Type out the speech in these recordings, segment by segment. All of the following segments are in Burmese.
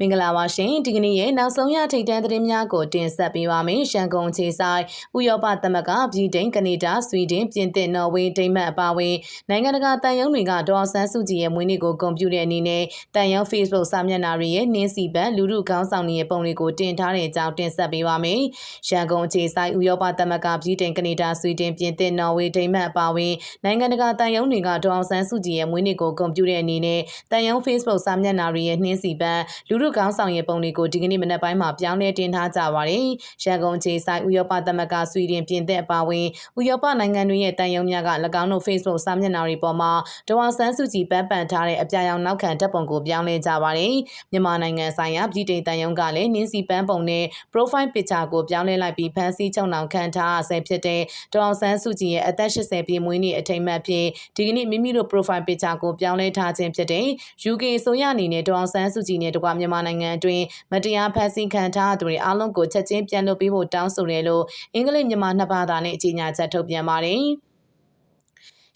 မင်္ဂလာပါရှင်ဒီကနေ့ရဲ့နောက်ဆုံးရထိတ်တန်းသတင်းများကိုတင်ဆက်ပေးပါမယ်ရှန်ကုန်ခြေဆိုင်ဥရောပသမဂ္ဂပြည်တိန်ကနေဒါဆွီဒင်ပြင်သစ်နော်ဝေဒိမတ်အပါအဝင်နိုင်ငံတကာတန်ယုံတွေကဒေါ်ဆန်းစုကြည်ရဲ့မွေးနေ့ကိုဂုဏ်ပြုတဲ့အနေနဲ့တန်ယုံ Facebook စာမျက်နှာတွေရဲ့နင်းစီပန်လူမှုခေါင်းဆောင်တွေရဲ့ပုံတွေကိုတင်ထားတဲ့အကြောင်းတင်ဆက်ပေးပါမယ်ရှန်ကုန်ခြေဆိုင်ဥရောပသမဂ္ဂပြည်တိန်ကနေဒါဆွီဒင်ပြင်သစ်နော်ဝေဒိမတ်အပါအဝင်နိုင်ငံတကာတန်ယုံတွေကဒေါ်ဆန်းစုကြည်ရဲ့မွေးနေ့ကိုဂုဏ်ပြုတဲ့အနေနဲ့တန်ယုံ Facebook စာမျက်နှာတွေရဲ့နှင်းစီပန်လူမှုခေါင်းဆောင်ရဲ့ပုံတွေကိုဒီကနေ့မနက်ပိုင်းမှာပြောင်းလဲတင်ထားကြပါတယ်။ရန်ကုန်ခြေဆိုင်ဥရောပသမဂ္ဂဆွီဒင်ပြင်သစ်အပါအဝင်ဥရောပနိုင်ငံတွေရဲ့တန်ယုံများက၎င်းတို့ Facebook စာမျက်နှာတွေပေါ်မှာဒေါ်ဆန်းစုကြည်ပန်းပန်ထားတဲ့အပြာရောင်နောက်ခံဓာတ်ပုံကိုပြောင်းလဲကြပါတယ်။မြန်မာနိုင်ငံဆိုင်ရာပြည်ထောင်တန်ယုံကလည်းနင်းစီပန်းပုံနဲ့ profile picture ကိုပြောင်းလဲလိုက်ပြီးဖန်ဆီးချုံနှောင်ခံထားဆဲဖြစ်တဲ့ဒေါ်ဆန်းစုကြည်ရဲ့အသက်80ပြည့်မွေးနေ့အထိမ်းအမှတ်ဖြစ်ဒီကနေ့မိမိတို့ profile picture ကိုပြောင်းလဲထားခြင်းဖြစ်တဲ့ UK ဆိုရအနေနဲ့ဒေါ်ဆန်းစုကြည်နဲ့တကွမြန်မာနိုင်ငံအတွင်းမတရားဖန်ဆီးခံထားသူတွေအားလုံးကိုချက်ချင်းပြန်လွှတ်ပေးဖို့တောင်းဆိုတယ်လို့အင်္ဂလိပ်မြန်မာနှစ်ဘာသာနဲ့အကြေညာချက်ထုတ်ပြန်ပါတယ်။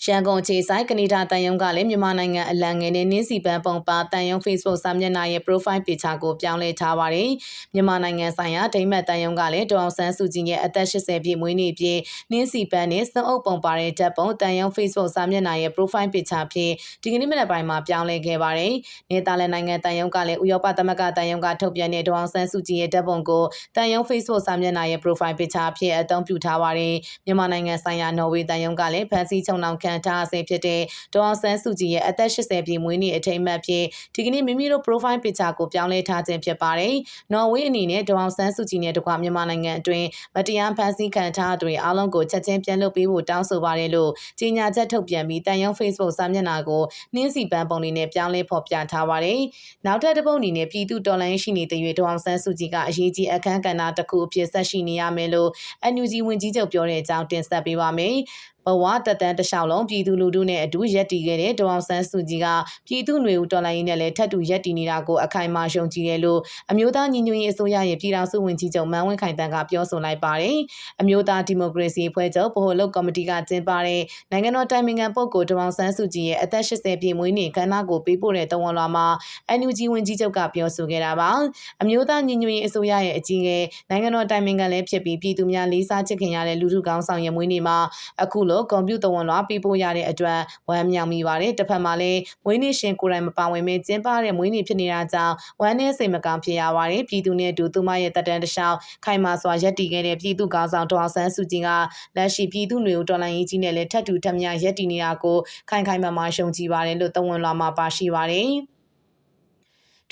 ရန်ကုန်ခြေဆိုင်ကနေဒါတန်ယုံကလည်းမြန်မာနိုင်ငံအလံငယ်နဲ့နင်းစီပန်းပုံပါတန်ယုံ Facebook စာမျက်နှာရဲ့ profile picture ကိုပြောင်းလဲထားပါတယ်။မြန်မာနိုင်ငံဆိုင်ရာဒိမတ်တန်ယုံကလည်းဒေါအောင်ဆန်းစုကြည်ရဲ့အသက်80ပြည့်မွေးနေ့ပြည့်နင်းစီပန်းနဲ့စုံအုပ်ပုံပါတဲ့ဓာတ်ပုံတန်ယုံ Facebook စာမျက်နှာရဲ့ profile picture ဖြင့်ဒီကနေ့မနက်ပိုင်းမှာပြောင်းလဲခဲ့ပါတယ်။နယ်သာလန်နိုင်ငံတန်ယုံကလည်းဥရောပသမဂ္ဂတန်ယုံကထုတ်ပြန်တဲ့ဒေါအောင်ဆန်းစုကြည်ရဲ့ဓာတ်ပုံကိုတန်ယုံ Facebook စာမျက်နှာရဲ့ profile picture ဖြင့်အသုံးပြုထားပါတယ်။မြန်မာနိုင်ငံဆိုင်ရာနော်ဝေတန်ယုံကလည်းဖန်စီချုံနှောင်ခံထားဆဲဖြစ်တဲ့ဒေါ်အောင်ဆန်းစုကြည်ရဲ့အသက်80ပြည့်မွေးနေ့အထိမ်းအမှတ်ဖြင့်ဒီကနေ့မိမိတို့ profile picture ကိုပြောင်းလဲထားခြင်းဖြစ်ပါတယ်။နော်ဝေအနေနဲ့ဒေါ်အောင်ဆန်းစုကြည်နဲ့တကွမြန်မာနိုင်ငံအတွင်းမတရားဖန်ဆီးခံထားသူတွေအားလုံးကိုချက်ချင်းပြန်လွှတ်ပေးဖို့တောင်းဆိုပါတယ်လို့ကြေညာချက်ထုတ်ပြန်ပြီးတန်ရုံ Facebook စာမျက်နှာကိုနှင်းစီပန်းပုံတွေနဲ့ပြောင်းလဲဖော်ပြထားပါတယ်။နောက်ထပ်တစ်ပုဒ်အနေနဲ့ပြည်သူတော်လှန်ရေးရှိနေတဲ့၍ဒေါ်အောင်ဆန်းစုကြည်ကအရေးကြီးအခမ်းကဏ္ဍတစ်ခုအဖြစ်ဆက်ရှိနေရမယ်လို့ NUG ဝန်ကြီးချုပ်ပြောတဲ့အကြောင်းတင်ဆက်ပေးပါမယ်။ ဘဝတက်တန်းတလျှောက်လုံးပြည်သူလူထုနဲ့အတူရက်တည်ခဲ့တဲ့ဒေါအောင်ဆန်းစုကြည်ကပြည်သူ့ຫນွေဦးတော်လိုင်းရေးနဲ့လည်းထပ်တူရက်တည်နေတာကိုအခိုင်အမာယုံကြည်တယ်လို့အမျိုးသားညီညွတ်ရေးအစိုးရရဲ့ပြည်ထောင်စုဝန်ကြီးချုပ်မန်းဝင်းခိုင်တန်းကပြောဆိုလိုက်ပါတယ်။အမျိုးသားဒီမိုကရေစီအဖွဲ့ချုပ်ဗဟိုလုပ်ကော်မတီကကျင်းပတဲ့နိုင်ငံတော်တိုင်ပင်ခံပုဂ္ဂိုလ်ဒေါအောင်ဆန်းစုကြည်ရဲ့အသက်80ပြည့်မွေးနေ့ခမ်းနားကိုပေးပို့တဲ့တဝန်လွှာမှာ NUG ဝန်ကြီးချုပ်ကပြောဆိုခဲ့တာပါ။အမျိုးသားညီညွတ်ရေးအစိုးရရဲ့အကြီးအကဲနိုင်ငံတော်တိုင်ပင်ခံလည်းဖြစ်ပြီးပြည်သူများလေးစားချစ်ခင်ရတဲ့လူထုကောင်းဆောင်ရဲ့မွေးနေ့မှာအခုလိုကွန်ပျူတာဝန်လွှာပေးပို့ရတဲ့အတွက်ဝမ်းမြောက်မိပါတယ်တစ်ဖက်မှာလည်းမွေးနေ့ရှင်ကိုယ်တိုင်မပါဝင်မင်းကျင်းပတဲ့မွေးနေ့ဖြစ်နေတာကြောင့်ဝမ်းနဲ့စိတ်မကောင်းဖြစ်ရပါတယ်ပြည်သူနဲ့အတူသူမရဲ့တက်တန်းတစ်လျှောက်ခိုင်မာစွာရပ်တည်ခဲ့တဲ့ပြည်သူကောင်းဆောင်ဒေါ်အောင်ဆန်းစုကြည်ကလက်ရှိပြည်သူမျိုးတော်လှန်ရေးကြီးနဲ့လည်းထပ်တူထပ်မြရပ်တည်နေတာကိုခိုင်ခိုင်မာမာရှုံကြည်ပါတယ်လို့တဝန်လွှာမှာပါရှိပါတယ်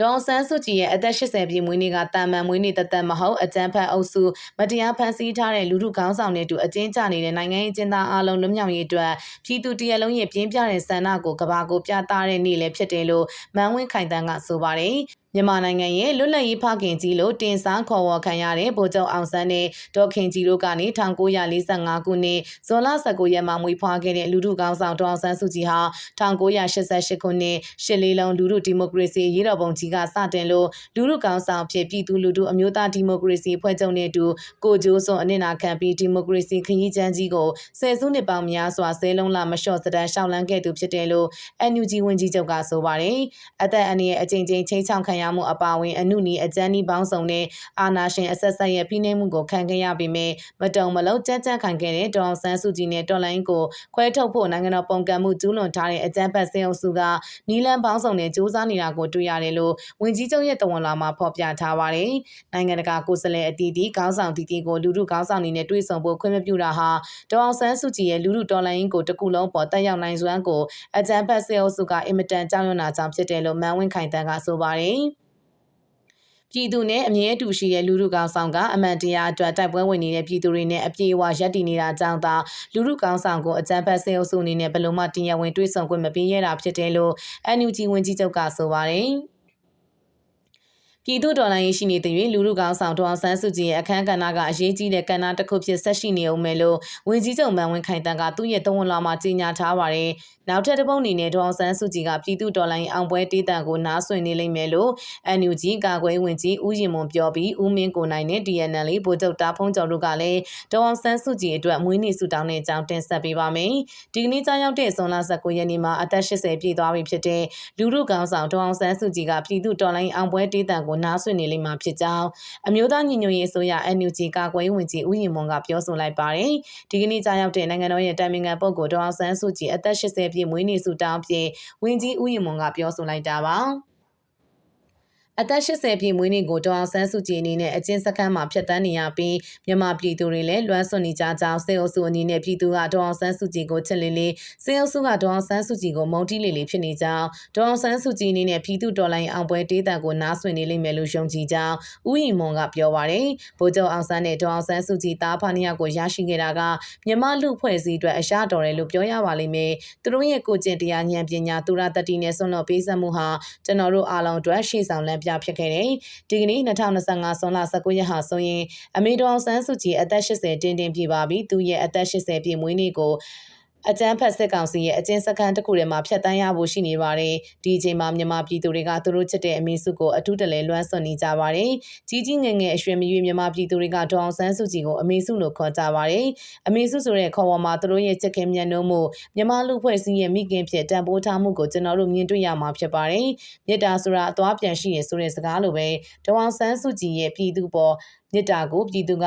ဒေါ်ဆန်းစုကြည်ရဲ့အသက်80ပြည့်မွေးနေ့ကတာမန်မွေးနေ့တသက်မဟုတ်အကြမ်းဖက်အုပ်စုမတရားဖန်ဆီးထားတဲ့လူထုခေါင်းဆောင်တွေတူအကျဉ်းချနေတဲ့နိုင်ငံရေးကျင်းသားအလုံးလွတ်မြောက်ရေးအတွက်ပြည်သူတရလုံးရဲ့ပြင်းပြတဲ့ဆန္ဒကိုကဘာကိုပြသတဲ့နေ့လည်းဖြစ်တယ်လို့မန်းဝင်းခိုင်တန်းကဆိုပါတယ်။ မြန်မာနိုင်ငံရဲ့လွတ်လပ်ရေးဖခင်ကြီးလို့တင်စားခေါ်ဝေါ်ခံရတဲ့ဗိုလ်ချုပ်အောင်ဆန်းနဲ့ဒေါ်ခင်ကြီးတို့ကနေ1945ခုနှစ်ဇွန်လ19ရက်မှာမွေးဖွားခဲ့တဲ့လူထုကောင်းဆောင်ဒေါအောင်ဆန်းစုကြည်ဟာ1988ခုနှစ်ရှစ်လေးလုံးလူထုဒီမိုကရေစီရေးတော်ပုံကြီးကစတင်လို့လူထုကောင်းဆောင်ဖြစ်ပြည်သူလူထုအမျိုးသားဒီမိုကရေစီဖွဲ့ချုပ်နဲ့အတူကိုကျိုးစွန်အနစ်နာခံပြီးဒီမိုကရေစီခရီးချမ်းကြီးကိုဆယ်စုနှစ်ပေါင်းများစွာဆဲလုံးလာမလျှော့စတန်ရှောက်လန်းခဲ့သူဖြစ်တယ်လို့ NUG ဝန်ကြီးချုပ်ကဆိုပါတယ်အသက်အန္တရာယ်အကြိမ်ကြိမ်ချိန်ချောင်းခံရမှုအပါအဝင်အမှုနီအကြမ်းနီးပေါင်းစုံနဲ့အာနာရှင်အဆက်ဆက်ရဲ့ဖိနှိပ်မှုကိုခံခဲ့ရပေမဲ့မတုံမလုံးကြမ်းကြမ်းခံခဲ့တဲ့ဒေါအောင်ဆန်းစုကြည်နဲ့တော်လိုင်းကိုခွဲထုတ်ဖို့နိုင်ငံတော်ပုံကံမှုကျူးလွန်ထားတဲ့အကြမ်းဖက်စေအုပ်စုကနီလန်ပေါင်းစုံနဲ့စ조사နေတာကိုတွေ့ရတယ်လို့ဝန်ကြီးချုပ်ရဲ့တဝန်လာမှာဖော်ပြထားပါတယ်။နိုင်ငံတကာကိုယ်စားလှယ်အသီးသီးခေါင်းဆောင်တည်တည်ကိုလူထုခေါင်းဆောင်တွေနဲ့တွေ့ဆုံဖို့ခွင့်မပြုတာဟာဒေါအောင်ဆန်းစုကြည်ရဲ့လူထုတော်လှန်ရေးကိုတကူလုံးပေါ်တက်ရောက်နိုင်စွမ်းကိုအကြမ်းဖက်စေအုပ်စုကအင်မတန်ကြောက်ရွံ့တာကြောင့်ဖြစ်တယ်လို့မန်းဝင်းခိုင်တန်းကဆိုပါတယ်။ ပြည်သူနဲ့အမြဲတူရှိတဲ့လူထုကောင်ဆောင်ကအမှန်တရားအတွက်တိုက်ပွဲဝင်နေတဲ့ပြည်သူတွေနဲ့အပြေအဝရပ်တည်နေတာကြောင့်သာလူထုကောင်ဆောင်ကိုအကြမ်းဖက်ဆဲအုပ်စုအနေနဲ့ဘယ်လိုမှတရားဝင်တွေးဆောင်ခွင့်မပေးရတာဖြစ်တယ်လို့ NUG ဝန်ကြီးချုပ်ကဆိုပါတယ်။ ပြည်သူတော်လှန်ရေးရှိနေတဲ့၍လူလူကောင်းဆောင်ဒေါအောင်ဆန်းစုကြည်ရဲ့အခမ်းကဏ္ဍကအရေးကြီးတဲ့ကဏ္ဍတစ်ခုဖြစ်ဆက်ရှိနေအောင်မယ်လို့ဝန်ကြီးချုပ်မန်ဝင်းခိုင်တန်းကသူ့ရဲ့သုံးဝန်လာမှာကြေညာထားပါတယ်။နောက်ထပ်တစ်ပုံအနေနဲ့ဒေါအောင်ဆန်းစုကြည်ကပြည်သူတော်လှန်ရေးအောင်ပွဲတေးတံကိုနားဆွင့်နေလိမ့်မယ်လို့ NUG ကာကွယ်ဝင်ကြီးဦးရင်မွန်ပြောပြီးဦးမင်းကိုနိုင်နဲ့ DNL ဗိုလ်ချုပ်တာဖုံးကျော်တို့ကလည်းဒေါအောင်ဆန်းစုကြည်အတွက်မွေးနေ့ဆုတောင်းတဲ့အကြောင်းတင်ဆက်ပေးပါမယ်။ဒီကနေ့ကြားရောက်တဲ့ဇွန်လ19ရက်နေ့မှာအသက်80ပြည့်သွားပြီဖြစ်တဲ့လူလူကောင်းဆောင်ဒေါအောင်ဆန်းစုကြည်ကပြည်သူတော်လှန်ရေးအောင်ပွဲတေးတံကိုကိုနားဆွနေလိမ့်မှာဖြစ်ကြောင်းအမျိုးသားညီညွတ်ရေးအစိုးရ NUG ကာကွယ်ရေးဝန်ကြီးဦးရင်မွန်ကပြောဆိုလိုက်ပါတယ်။ဒီကနေ့ကြာရောက်တဲ့နိုင်ငံတော်ရဲ့တိုင်ပင်ခံပုဂ္ဂိုလ်ဒေါအောင်ဆန်းစုကြည်အသက်80ပြည့်မွေးနေ့ဆုတောင်းပြင်ဝန်ကြီးဦးရင်မွန်ကပြောဆိုလိုက်တာပါ။ အသက်80ပြည့်မွေးနေ့ကိုဒေါအောင်ဆန်းစုကြည်အနေနဲ့အကျဉ်းစခန်းမှာဖျက်ဆီးနေရပြီးမြန်မာပြည်သူတွေလည်းလွမ်းဆွနေကြကြောင်းစေအုပ်စုအနေနဲ့ပြည်သူကဒေါအောင်ဆန်းစုကြည်ကိုချစ်လေးလေးစေအုပ်စုကဒေါအောင်ဆန်းစုကြည်ကိုမုန်းတီးလေးလေးဖြစ်နေကြောင်းဒေါအောင်ဆန်းစုကြည်အနေနဲ့ပြည်သူတော်လိုင်းအောင်ပွဲတေးတံကိုနားဆွနေလိမ့်မယ်လို့ယုံကြည်ကြောင်းဦးရီမွန်ကပြောပါရယ်ဗိုလ်ချုပ်အောင်ဆန်းနဲ့ဒေါအောင်ဆန်းစုကြည်တားဖားနှစ်ယောက်ကိုရရှိခဲ့တာကမြန်မာလူဖွဲ့စည်းအတွက်အရှာတော်တယ်လို့ပြောရပါလိမ့်မယ်သူတို့ရဲ့ကိုကျင့်တရားဉာဏ်ပညာသူရတတိနဲ့ဆွန့်လွတ်ပေးစမှုဟာကျွန်တော်တို့အားလုံးအတွက်ရှေ့ဆောင်လမ်းပြဖြစ်ခဲ့တယ်ဒီကနေ့2025ဆွန်လ19ရက်ဟာဆိုရင်အမေတော်ဆန်းစုကြည်အသက်80တင်းတင်းပြည့်ပါပြီသူရဲ့အသက်80ပြည့်မွေးနေ့ကို အကြမ်းဖက်စစ်ကောင်စီရဲ့အကျဉ်းစခန်းတစ်ခုထဲမှာဖျက်တမ်းရဖို့ရှိနေပါတယ်။ဒီအချိန်မှာမြန်မာပြည်သူတွေကသူတို့ချစ်တဲ့အမေစုကိုအထူးတလဲလွှမ်းဆွနေကြပါတယ်။ကြီးကြီးငယ်ငယ်အရွယ်မရွေးမြန်မာပြည်သူတွေကဒေါအောင်ဆန်းစုကြည်ကိုအမေစုလို့ခေါ်ကြပါတယ်။အမေစုဆိုတဲ့ခေါ်ဝေါ်မှာသူတို့ရဲ့ချစ်ခင်မြတ်နိုးမှုမြန်မာလူဖွဲ့စည်းရဲ့မိခင်ဖြစ်တန်ဖိုးထားမှုကိုကျွန်တော်တို့မြင်တွေ့ရမှာဖြစ်ပါတယ်။မြစ်တာဆိုတာအသွားပြန်ရှိရဆိုတဲ့စကားလိုပဲဒေါအောင်ဆန်းစုကြည်ရဲ့ပြည်သူပေါ်မြစ်တာကိုပြည်သူက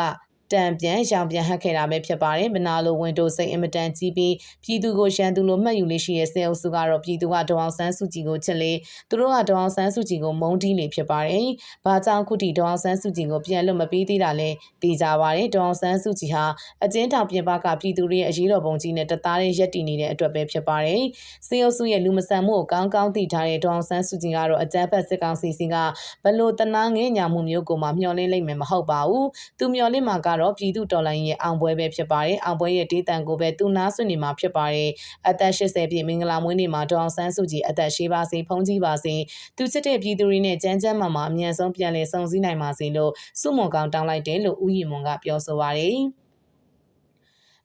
တံပြန်ရောင်ပြန်ဟတ်ခဲ့တာပဲဖြစ်ပါတယ်။မနာလိုဝင်တို့စိတ်အင်မတန်ကြီးပြီးပြည်သူကိုရန်သူလိုမှတ်ယူလေးရှိတဲ့စေအုပ်စုကတော့ပြည်သူကဒေါအောင်ဆန်းစုကြည်ကိုချစ်လေသူတို့ကဒေါအောင်ဆန်းစုကြည်ကိုမုန်းတီးလေဖြစ်ပါတယ်။ဘာကြောင့်ခုထိဒေါအောင်ဆန်းစုကြည်ကိုပြန်လွတ်မပေးသေးတာလဲသိကြပါတယ်။ဒေါအောင်ဆန်းစုကြည်ဟာအကျဉ်းထောင်ပြင်ပကပြည်သူတွေရဲ့အရေးတော်ပုံကြီးနဲ့တသားရဲ့ရက်တည်နေတဲ့အတွက်ပဲဖြစ်ပါတယ်။စေအုပ်စုရဲ့လူမဆန်မှုကိုကောင်းကောင်းသိထားတဲ့ဒေါအောင်ဆန်းစုကြည်ကတော့အကြမ်းဖက်စစ်ကောင်စီစီကဘလို့တနာငဲညာမှုမျိုးကိုမှမျှော်လင့်လိမ့်မယ်မဟုတ်ပါဘူး။သူမျှော်လင့်မှာကတော့ပြည်သူတော်လှန်ရေးအောင်ပွဲပဲဖြစ်ပါတယ်။အောင်ပွဲရဲ့ဒေသံကိုပဲသူနာဆွနေမှာဖြစ်ပါတယ်။အသက်80ပြည့်မင်္ဂလာမွေးနေ့မှာဒေါအောင်ဆန်းစုကြည်အသက်ရှိပါစေဖုံးကြီးပါစေ။သူချစ်တဲ့ပြည်သူတွေနဲ့ကြမ်းကြမ်းမာမာအမြန်ဆုံးပြန်လည်ဆုံစည်းနိုင်ပါစေလို့စုမွန်ကောင်တောင်းလိုက်တယ်လို့ဦးရီမွန်ကပြောဆိုပါရယ်။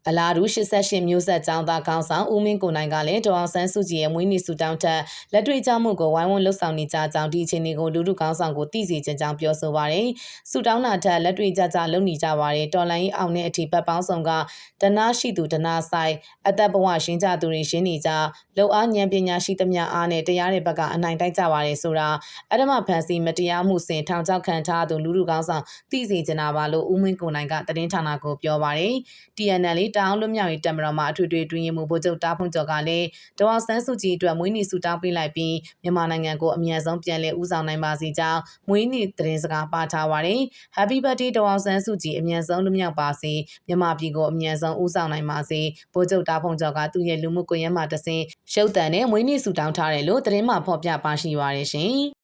အလားတူ88မျိုးဆက်ចောင်းသားခေါင်းဆောင်ဦးမင်းကိုနိုင်ကလည်းဒေါအောင်ဆန်းစုကြည်ရဲ့မွေးနေ့ဆုတောင်းထက်လက်တွေ့ကြောင်းမှုကိုဝိုင်းဝန်းလှုပ်ဆောင်နေကြကြောင်းဒီအခြေအနေကိုလူထုခေါင်းဆောင်ကိုသိစေချင်ကြောင်းပြောဆိုပါရယ်ဆုတောင်းတာထက်လက်တွေ့ကြကြလုပ်နေကြပါရယ်တော်လိုင်းအောင်တဲ့အထိပတ်ပေါင်းဆောင်ကဒနာရှိသူဒနာဆိုင်အသက်ဘဝရှင်းကြသူတွေရှင်းနေကြလုံအားဉာဏ်ပညာရှိသမျှအားနဲ့တရားတဲ့ဘက်ကအနိုင်တိုက်ကြပါရယ်ဆိုတာအဓမ္မဖန်စီမတရားမှုစဉ်ထောင်ချောက်ခံထားသူလူထုခေါင်းဆောင်သိစေချင်တာပါလို့ဦးမင်းကိုနိုင်ကသတင်းဌာနကိုပြောပါရယ် TNL တောင်းလွတ်မြောက်ရေးတပ်မတော်မှအထွေထွေတွင်ရင်မှုဗိုလ်ချုပ်တားဖွင့်ကျော်ကလည်းဒေါအောင်ဆန်းစုကြည်အတွက်မွေးနေ့ဆုတောင်းပေးလိုက်ပြီးမြန်မာနိုင်ငံကိုအမြန်ဆုံးပြန်လည်ဦးဆောင်နိုင်ပါစေကြောင်းမွေးနေ့သတင်းစကားပါထားပါတယ်။ Happy birthday ဒေါအောင်ဆန်းစုကြည်အမြန်ဆုံးလွတ်မြောက်ပါစေမြန်မာပြည်ကိုအမြန်ဆုံးဦးဆောင်နိုင်ပါစေဗိုလ်ချုပ်တားဖွင့်ကျော်ကသူ့ရဲ့လူမှုကွန်ရက်မှာတဆင်ရှုပ်တန်နဲ့မွေးနေ့ဆုတောင်းထားတယ်လို့သတင်းမှဖော်ပြပါရှိပါရရှင်။